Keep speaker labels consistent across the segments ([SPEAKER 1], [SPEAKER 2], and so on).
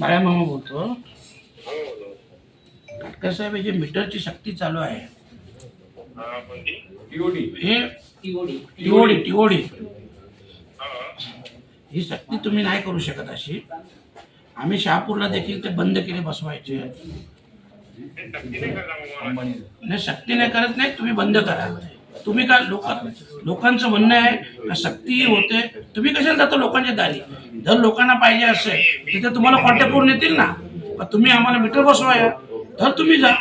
[SPEAKER 1] बाळा मामा बोलतो काटकर साहेब हे जे मीटरची सक्ती चालू आहे हे टिओडी. टिओडी ही सक्ती तुम्ही नाही करू शकत अशी. आम्ही शहापूरला देखील ते बंद केले बसवायचे. नाही सक्ती नाही करत नाही तुम्ही बंद करा. तुम्ही का लोक लोकांचं म्हणणं आहे का सक्ती होते? तुम्ही कशाला जाता लोकांच्या दारी? जर लोकांना पाहिजे असेल तिथे तुम्हाला कॉन्टॅक्ट करून येतील ना? पण तुम्ही आम्हाला मीटर बसवाया. तर तुम्ही जा.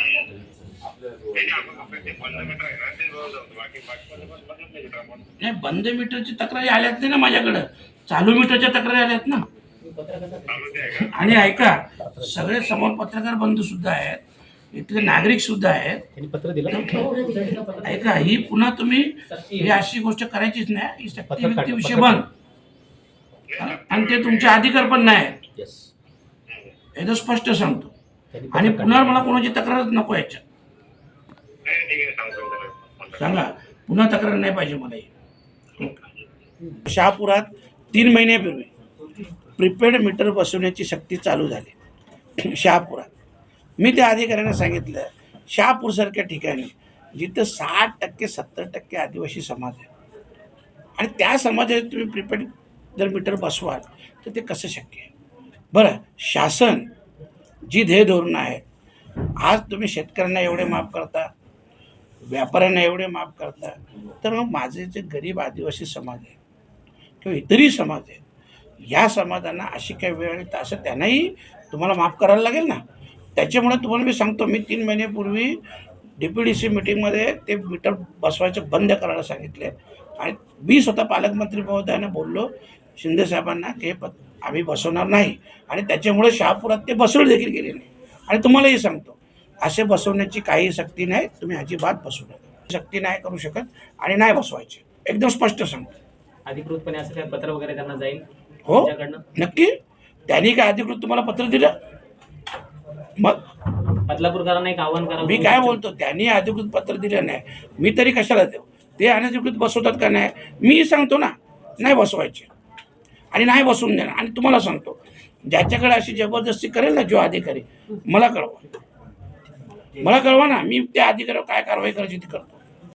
[SPEAKER 1] नाही बंद मीटरची तक्रारी आल्यात नाही ना माझ्याकडं? चालू मीटरच्या तक्रारी आल्यात ना? आणि ऐका सगळे समोर पत्रकार बंधू सुद्धा आहेत. इथले नागरिक सुद्धा आहेत.
[SPEAKER 2] त्यांनी पत्र दिलं
[SPEAKER 1] ऐका ही पुन्हा तुम्ही ही अशी गोष्ट करायचीच नाही. ही व्यक्ती विषय बंद. आणि ते तुमचे अधिकार पण नाही. हे तर स्पष्ट सांगतो. आणि पुन्हा मला कोणाची तक्रारच नको याच्यात. सांगा. पुन्हा तक्रार नाही पाहिजे मला ही. शहापुरात तीन महिन्यापूर्वी प्रिपेड मीटर बसवण्याची सक्ती चालू झाली. शहापुरात. मी त्या अधिकाऱ्यांना सांगितलं शहापूरसारख्या ठिकाणी जिथं साठ टक्के सत्तर टक्के आदिवासी समाज आहे. आणि त्या समाजात तुम्ही प्रिपेड जर मीटर बसवाल तर ते कसं शक्य आहे? बरं शासन जी ध्येय धोरणं आहेत आज तुम्ही शेतकऱ्यांना एवढे माफ करता व्यापाऱ्यांना एवढे माफ करता तर मग माझे जे गरीब आदिवासी समाज आहे किंवा इतरही समाज आहेत या समाजांना अशी काही वेळ आली तर असं त्यांनाही तुम्हाला माफ करायला लागेल ना? त्याच्यामुळे तुम्हाला मी सांगतो मी तीन महिन्यापूर्वी डी पी डी सी मिटिंगमध्ये ते मीटर बसवायचं बंद करायला सांगितले. आणि मी स्वतः पालकमंत्री महोदयांना बोललो शिंदे साहेबांना की हे प आम्ही बसवणार नाही. आणि त्याच्यामुळे शहापुरात ते बसवले देखील गेले नाही. आणि तुम्हालाही सांगतो असे बसवण्याची काही सक्ती नाही तुम्ही अजिबात बसवू नका. सक्ती नाही करू शकत आणि नाही बसवायचे. एकदम स्पष्ट सांगतो.
[SPEAKER 2] अधिकृतपणे असं काय पत्र वगैरे त्यांना जाईल
[SPEAKER 1] हो नक्की. त्यांनी काय अधिकृत तुम्हाला पत्र दिलं? मग?
[SPEAKER 2] बदलापूरकरांना एक आव्हान करा
[SPEAKER 1] मी काय बोलतो? त्यांनी अधिकृत पत्र दिलं नाही. मी तरी कशाला देऊ? ते अनधिकृत बसवतात का नाही? मी सांगतो ना नाही बसवायचे. आणि नाही बसवून देणार. आणि तुम्हाला सांगतो ज्याच्याकडे अशी जबरदस्ती करेल ना जो अधिकारी मला कळवा. मला कळवा ना मी त्या अधिकाऱ्यावर काय कारवाई करायची ती करतो.